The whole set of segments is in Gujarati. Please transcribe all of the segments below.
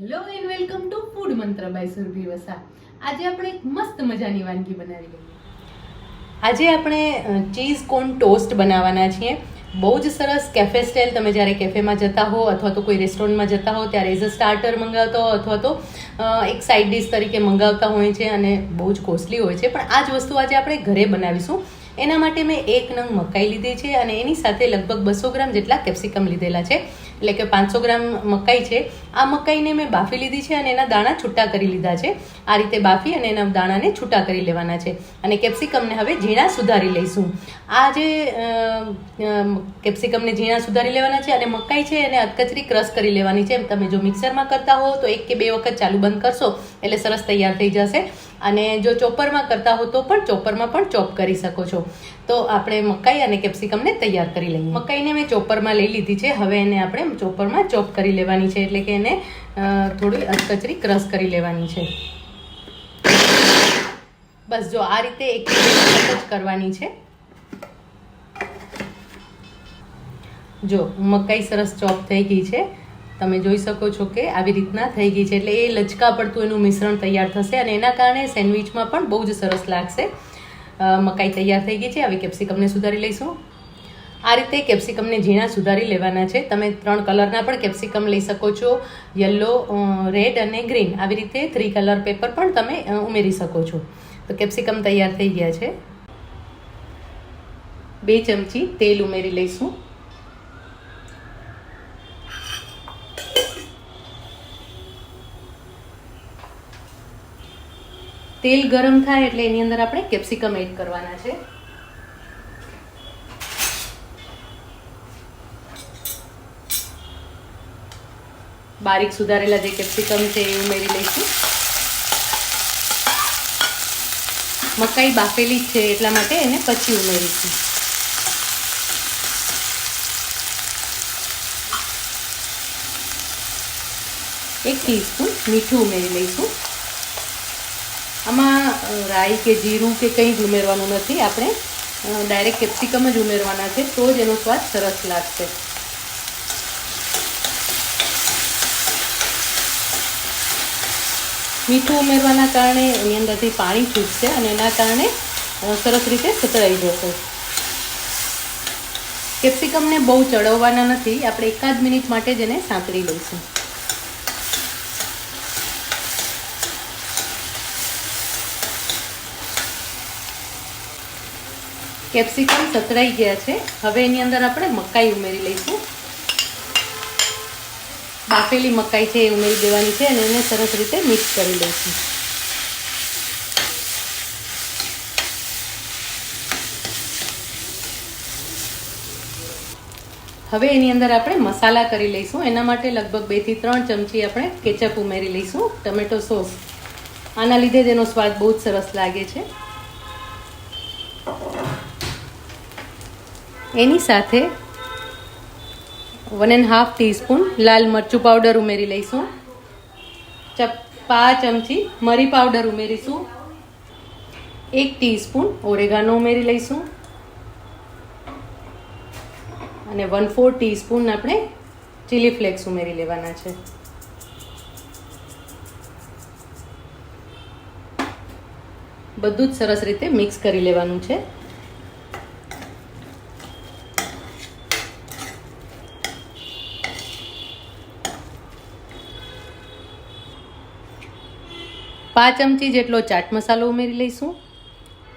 Hello and welcome to food Mantra by Surbhi Vasa આજે આપણે એક મસ્ત મજાની વાનગી બનાવી લઈએ. આજે આપણે ચીઝ કોન ટોસ્ટ બનાવવાના છીએ. બહુ જ સરસ કેફે સ્ટાઇલ તમે જ્યારે કેફેમાં જતા હો અથવા તો કોઈ રેસ્ટોરન્ટમાં જતા હો, ત્યારે એઝ અ સ્ટાર્ટર મંગાવતા હો અથવા તો એક સાઇડ ડિશ તરીકે મંગાવતા હોય છે અને બહુ જ કોસ્ટલી હોય છે. પણ આ જ વસ્તુ આજે આપણે ઘરે બનાવીશું. એના માટે મેં એક નંગ મકાઈ લીધી છે અને એની સાથે લગભગ બસો ગ્રામ જેટલા કેપ્સિકમ લીધેલા છે. એટલે કે પાંચસો ગ્રામ મકાઈ છે. આ મકાઈને મેં બાફી લીધી છે અને એના દાણા છૂટા કરી લીધા છે. આ રીતે બાફી અને એના દાણાને છૂટા કરી લેવાના છે. અને કેપ્સિકમને હવે ઝીણા સુધારી લઈશું. આ જે કેપ્સિકમને ઝીણા સુધારી લેવાના છે અને મકાઈ છે એને અધકચરી ક્રશ કરી લેવાની છે. તમે જો મિક્સરમાં કરતા હો તો એક કે બે વખત ચાલુ બંધ કરશો એટલે સરસ તૈયાર થઈ જશે. અને જો ચોપરમાં કરતા હો તો પણ ચોપરમાં પણ ચોપ કરી શકો છો. તો આપણે મકાઈ અને કેપ્સિકમને તૈયાર કરી લઈએ. મકાઈને મેં ચોપરમાં લઈ લીધી છે. હવે એને આપણે ચોપરમાં ચોપ કરી લેવાની છે. એટલે કે એને થોડી અધકચરી ક્રશ કરી લેવાની છે. બસ જો આ રીતે એક જ કરવાની છે. જો મકાઈ સરસ ચોપ થઈ ગઈ છે. તમે જોઈ શકો છો કે આવી રીતના થઈ ગઈ છે. એટલે એ લચકા પડતું એનું મિશ્રણ તૈયાર થશે અને એના કારણે સેન્ડવિચમાં પણ બહુ જ સરસ લાગશે. મકાઈ તૈયાર થઈ ગઈ છે. આવી કેપ્સિકમને સુધારી લઈશું. આ રીતે કેપ્સિકમને ઝીણા સુધારી લેવાના છે. તમે ત્રણ કલરના પણ કેપ્સિકમ લઈ શકો છો. યલો રેડ અને ગ્રીન. આવી રીતે થ્રી કલર પેપર પણ તમે ઉમેરી શકો છો. તો કેપ્સિકમ તૈયાર થઈ ગયા છે. બે ચમચી તેલ ઉમેરી લઈશું. તેલ ગરમ થાય એટલે એની અંદર આપણે કેપ્સિકમ એડ કરવાના છે. બારીક સુધારેલા જે કેપ્સિકમ છે એ ઉમેરી લઈશું. મકાઈ બાફેલી જ છે એટલા માટે એને પછી ઉમેરીશું. એક ટીસ્પૂન મીઠું ઉમેરી લઈશું. આમાં રાઈ કે જીરું કે કંઈ જ ઉમેરવાનું નથી. આપણે ડાયરેક્ટ કેપ્સિકમ જ ઉમેરવાના છે, તો જ એનો સ્વાદ સરસ લાગશે. મીઠું ઉમેરવાના કારણે એની અંદરથી પાણી છૂટશે અને એના કારણે સરસ રીતે સતળાઈ જશે. કેપ્સિકમને બહુ ચડવવાના નથી. આપણે એકાદ મિનિટ માટે જ એને સાંતળી લઈશું. કેપ્સિકમ સતરાઈ ગયા છે. હવે એની અંદર આપણે મકાઈ ઉમેરી લઈશું. બાફેલી મકાઈ છે એ ઉમેરી દેવાની છે અને એને સરસ રીતે મિક્સ કરી લઈશું. હવે એની અંદર આપણે મસાલા કરી લઈશું. એના માટે લગભગ બેથી ત્રણ ચમચી આપણે કેચઅપ ઉમેરી લઈશું. Tomato sauce. આના લીધે એનો સ્વાદ બહુ જ સરસ લાગે છે. એની સાથે વન એન્ડ હાફ ટીસ્પૂન લાલ મરચું પાવડર ઉમેરી લઈશું. પાંચ ચમચી મરી પાવડર ઉમેરીશું. એક ટીસ્પૂન ઓરેગાનો ઉમેરી લઈશું. અને વન ફોર ટીસ્પૂન આપણે ચીલી ફ્લેક્સ ઉમેરી લેવાના છે. બધું જ સરસ રીતે મિક્સ કરી લેવાનું છે. પાંચ ચમચી જેટલો ચાટ મસાલો ઉમેરી લઈશું.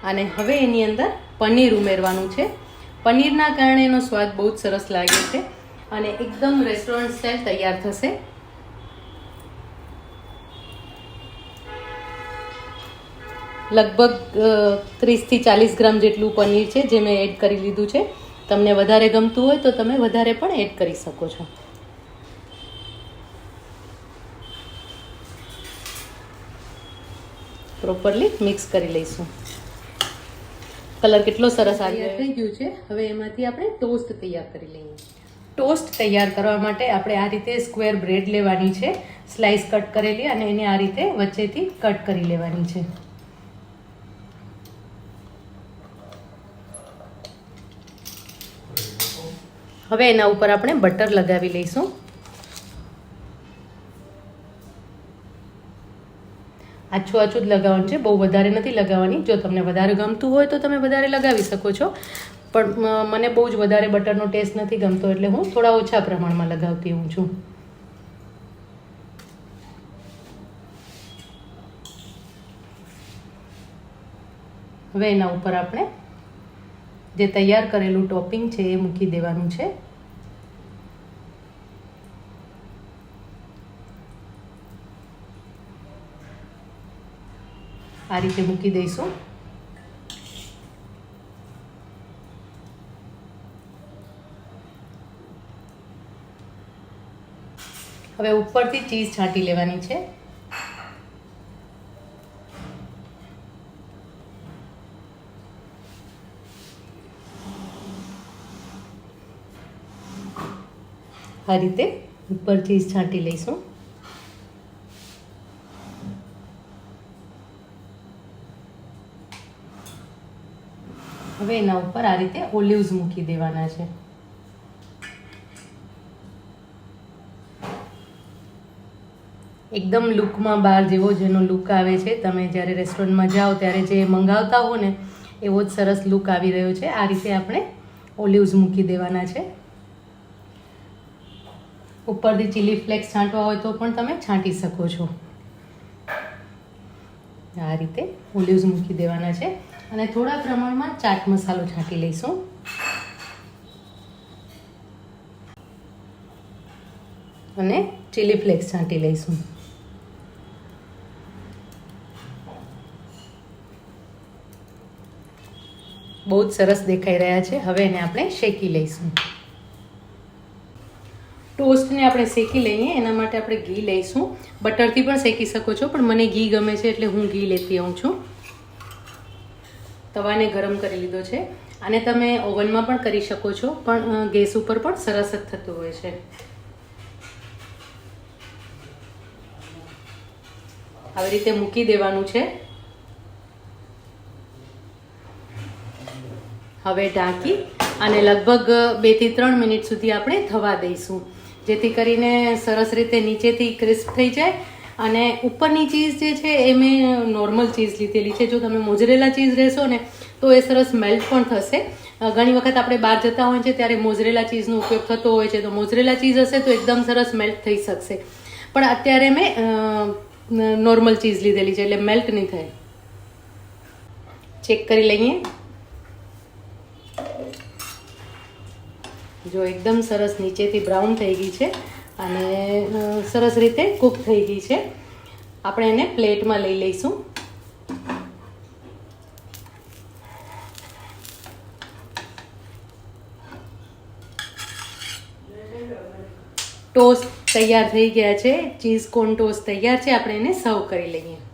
અને હવે એની અંદર પનીર ઉમેરવાનું છે. પનીરના કારણે એનો સ્વાદ બહુ જ સરસ લાગે છે. અને એકદમ રેસ્ટોરન્ટ સ્ટાઇલ તૈયાર થશે. લગભગ ત્રીસથી ચાલીસ ગ્રામ જેટલું પનીર છે, જે મેં એડ કરી લીધું છે. તમને વધારે ગમતું હોય તો તમે વધારે પણ એડ કરી શકો છો. પ્રોપરલી મિક્સ કરી લઈશું. કલર કેટલો સરસ તૈયાર થઈ ગયું છે. હવે એમાંથી આપણે ટોસ્ટ તૈયાર કરી લઈએ. ટોસ્ટ તૈયાર કરવા માટે આપણે આ રીતે સ્ક્વેર બ્રેડ લેવાની છે. સ્લાઇસ કટ કરેલી અને એને આ રીતે વચ્ચેથી કટ કરી લેવાની છે. હવે એના ઉપર આપણે બટર લગાવી લઈશું. આછું આછું જ લગાવવાનું છે. બહુ વધારે નથી લગાવવાની. જો તમને વધારે ગમતું હોય તો તમે વધારે લગાવી શકો છો. પણ મને બહુ જ વધારે બટરનો ટેસ્ટ નથી ગમતો એટલે હું થોડા ઓછા પ્રમાણમાં લગાવતી હું છું. હવે એના ઉપર આપણે જે તૈયાર કરેલું ટોપિંગ છે એ મૂકી દેવાનું છે. આ રીતે મૂકી દઈશું. હવે ઉપરથી ચીઝ છાંટી લેવાની છે. આ રીતે ઉપર ચીઝ છાંટી લઈશું. હવે એના ઉપર આ રીતે ઓલિવ્સ મૂકી દેવાના છે. એકદમ લુકમાં બહાર જેવો જેનો લુક આવે છે. તમે જ્યારે રેસ્ટોરન્ટમાં જાઓ ત્યારે જે મંગાવતા હો ને, એવો જ સરસ લુક આવી રહ્યો છે. આ રીતે આપણે ઓલિવ્સ મૂકી દેવાના છે. ઉપરથી ચીલી ફ્લેક્સ છાંટવા હોય તો પણ તમે છાંટી શકો છો. આ રીતે ઓલિવ્સ મૂકી દેવાના છે. અને થોડા પ્રમાણમાં ચાટ મસાલો છાંટી લઈશું. અને ચીલી ફ્લેક્સ છાંટી લઈશું. બહુ જ સરસ દેખાઈ રહ્યા છે. હવે એને આપણે શેકી લઈશું. ટોસ્ટને આપણે શેકી લઈએ, એના માટે આપણે ઘી લઈશું. બટરથી પણ શેકી શકો છો, પણ મને ઘી ગમે છે એટલે હું ઘી લેતી આવું છું. તવાને ગરમ કરી લીધો છે. અને તમે ઓવનમાં પણ કરી શકો છો, પણ ગેસ ઉપર પણ સરસ જ થતું હોય છે. આવી રીતે મૂકી દેવાનું છે. હવે ઢાંકી અને લગભગ બેથી ત્રણ મિનિટ સુધી આપણે થવા દઈશું. જેથી કરીને સરસ રીતે નીચેથી ક્રિસ્પ થઈ જાય અને ઉપરની ચીઝ જે છે એ મેં નોર્મલ ચીઝ લીધેલી છે. જો તમે મોજરેલા ચીઝ રહેશો ને, તો એ સરસ મેલ્ટ પણ થશે. ઘણી વખત આપણે બહાર જતા હોય છે ત્યારે મોજરેલા ચીઝનો ઉપયોગ થતો હોય છે. તો મોજરેલા ચીઝ હશે તો એકદમ સરસ મેલ્ટ થઈ શકશે. પણ અત્યારે મેં નોર્મલ ચીઝ લીધેલી છે એટલે મેલ્ટ નહીં થાય. ચેક કરી લઈએ. જો એકદમ સરસ નીચેથી બ્રાઉન થઈ ગઈ છે. અને સરસ રીતે કૂક થઈ ગઈ છે. આપણે એને પ્લેટમાં લઈ લઈશું. ટોસ્ટ તૈયાર થઈ ગયા છે. ચીઝ કોર્ન ટોસ્ટ તૈયાર છે. આપણે એને સર્વ કરી લઈએ.